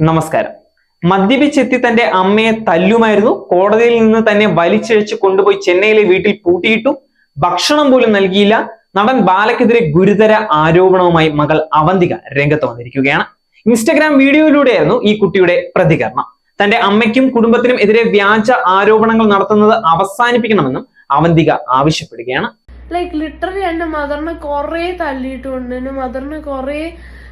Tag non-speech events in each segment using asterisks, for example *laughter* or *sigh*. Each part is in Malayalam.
നമസ്കാരം. മദ്യപിച്ചെത്തി തന്റെ അമ്മയെ തല്ലുമായിരുന്നു. കോടതിയിൽ നിന്ന് തന്നെ വലിച്ചിഴച്ച് കൊണ്ടുപോയി ചെന്നൈയിലെ വീട്ടിൽ പൂട്ടിയിട്ടു. ഭക്ഷണം പോലും നൽകിയില്ല. നടൻ ബാലയ്ക്കെതിരെ ഗുരുതര ആരോപണവുമായി മകൾ അവന്തിക രംഗത്ത് വന്നിരിക്കുകയാണ്. ഇൻസ്റ്റഗ്രാം വീഡിയോയിലൂടെയായിരുന്നു ഈ കുട്ടിയുടെ പ്രതികരണം. തന്റെ അമ്മയ്ക്കും കുടുംബത്തിനും എതിരെ വ്യാജ ആരോപണങ്ങൾ നടത്തുന്നത് അവസാനിപ്പിക്കണമെന്നും അവന്തിക ആവശ്യപ്പെടുകയാണ്. ലൈക്ക് ലിറ്ററലി എന്റെ മദറിനെ കൊറേ തല്ലിയിട്ടുണ്ട് എന്റെ മദറിനെ കുറെ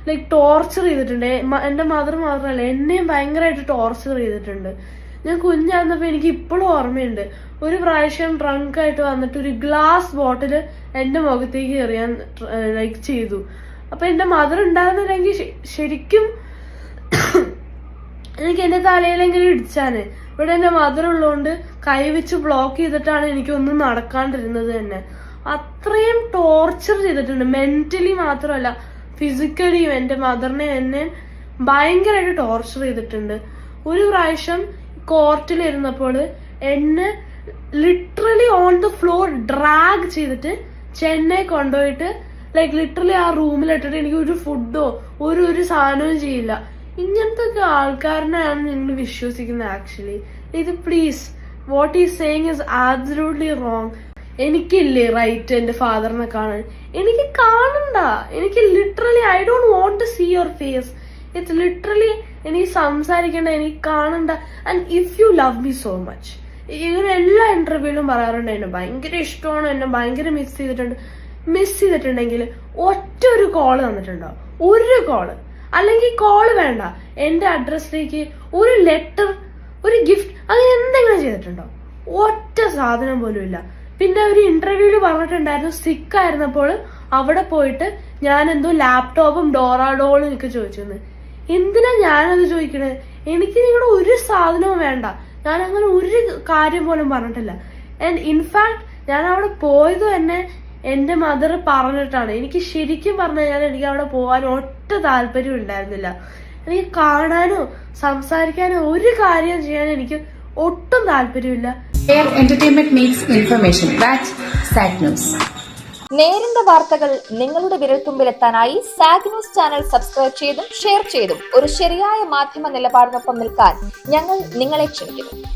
ലൈക്ക് ടോർച്ചർ ചെയ്തിട്ടുണ്ട്. എന്റെ മദർ മാത്രമല്ല എന്നെയും ഭയങ്കരമായിട്ട് ടോർച്ചർ ചെയ്തിട്ടുണ്ട്. ഞാൻ കുഞ്ഞായിരുന്നപ്പോ എനിക്ക് ഇപ്പോഴും ഓർമ്മയുണ്ട്. ഒരു പ്രാവശ്യം ഡ്രങ്ക് ആയിട്ട് വന്നിട്ട് ഒരു ഗ്ലാസ് ബോട്ടിൽ എന്റെ മുഖത്തേക്ക് എറിയാൻ ലൈക്ക് ചെയ്തു. അപ്പൊ എന്റെ മദർ ഉണ്ടായിരുന്നില്ലെങ്കിൽ ശരിക്കും *coughs* എനിക്ക് എന്റെ തലയിലെങ്കിലും ഇടിച്ചാന്. ഇവിടെ എന്റെ മദർ ഉള്ളതുകൊണ്ട് കൈവച്ച് ബ്ലോക്ക് ചെയ്തിട്ടാണ് എനിക്കൊന്നും നടക്കാണ്ടിരുന്നത് തന്നെ. അത്രയും ടോർച്ചർ ചെയ്തിട്ടുണ്ട്. മെന്റലി മാത്രമല്ല. ഫിസിക്കലിയും എന്റെ മദറിനെ എന്നെ ഭയങ്കരമായിട്ട് ടോർച്ചർ ചെയ്തിട്ടുണ്ട്. ഒരു പ്രാവശ്യം കോർട്ടിലിരുന്നപ്പോൾ എന്നെ literally on the floor drag ചെയ്തിട്ട് ചെന്നൈ കൊണ്ടുപോയിട്ട് ലൈക്ക് ലിറ്ററലി ആ റൂമിലിട്ടിട്ട് എനിക്ക് ഒരു ഫുഡോ ഒരു ഒരു സാധനവും ചെയ്യില്ല. ഇങ്ങനത്തെ ഒക്കെ ആൾക്കാരനെയാണ് നിങ്ങൾ വിശ്വസിക്കുന്നത് ആക്ച്വലി ഇത് please what is saying is absolutely wrong എനിക്കില്ലേ right എന്റെ ഫാദറിനെ കാണാൻ? എനിക്ക് കാണണ്ട. എനിക്ക് literally I don't want to see your face it's literally എനിക്ക് സംസാരിക്കേണ്ട എനിക്ക് കാണണ്ട. And if you love me so much ഇങ്ങനെ എല്ലാ ഇന്റർവ്യൂവിലും പറയാറുണ്ട് എന്നെ. ഭയങ്കര ഇഷ്ടമാണ് എന്നെ. ഭയങ്കര മിസ് ചെയ്തിട്ടുണ്ട്. മിസ് ചെയ്തിട്ടുണ്ടെങ്കിൽ ഒറ്റ ഒരു കോൾ തന്നിട്ടുണ്ടോ? ഒരു കോൾ അല്ലെങ്കിൽ കോൾ വേണ്ട. എന്റെ അഡ്രസ്സിലേക്ക് ഒരു ലെറ്റർ ഒരു ഗിഫ്റ്റ് അങ്ങനെ എന്തെങ്കിലും ചെയ്തിട്ടുണ്ടോ? ഒറ്റ സാധനം പോലും ഇല്ല. പിന്നെ ഒരു ഇന്റർവ്യൂവിൽ പറഞ്ഞിട്ടുണ്ടായിരുന്നു സിക്ക് ആയിരുന്നപ്പോൾ അവിടെ പോയിട്ട് ഞാൻ എന്തോ ലാപ്ടോപ്പും ഡോറാഡോളും ഒക്കെ ചോദിച്ചിരുന്നു. എന്തിനാ ഞാനത് ചോദിക്കണേ? എനിക്ക് നിങ്ങളുടെ ഒരു സാധനവും വേണ്ട. ഞാൻ അങ്ങനെ ഒരു കാര്യം പോലും പറഞ്ഞിട്ടില്ല. ആൻഡ് ഇൻഫാക്ട് ഞാൻ അവിടെ പോയത് തന്നെ എന്റെ മദർ പറഞ്ഞിട്ടാണ്. എനിക്ക് ശരിക്കും പറഞ്ഞു കഴിഞ്ഞാൽ എനിക്ക് അവിടെ പോകാൻ ഒറ്റ താല്പര്യം ഉണ്ടായിരുന്നില്ല. എനിക്ക് കാണാനോ സംസാരിക്കാനോ ഒരു കാര്യം ചെയ്യാൻ എനിക്ക് ഒട്ടും താല്പര്യമില്ല. Entertainment makes. ന്യൂസ് നേരിന്റെ വാർത്തകൾ നിങ്ങളുടെ വിരൽത്തുമ്പിൽ എത്താനായി സാഗ് ന്യൂസ് ചാനൽ സബ്സ്ക്രൈബ് ചെയ്തും ഷെയർ ചെയ്തും ഒരു ശരിയായ മാധ്യമ നിലപാടിനൊപ്പം നിൽക്കാൻ ഞങ്ങൾ നിങ്ങളെ ക്ഷണിക്കുന്നു.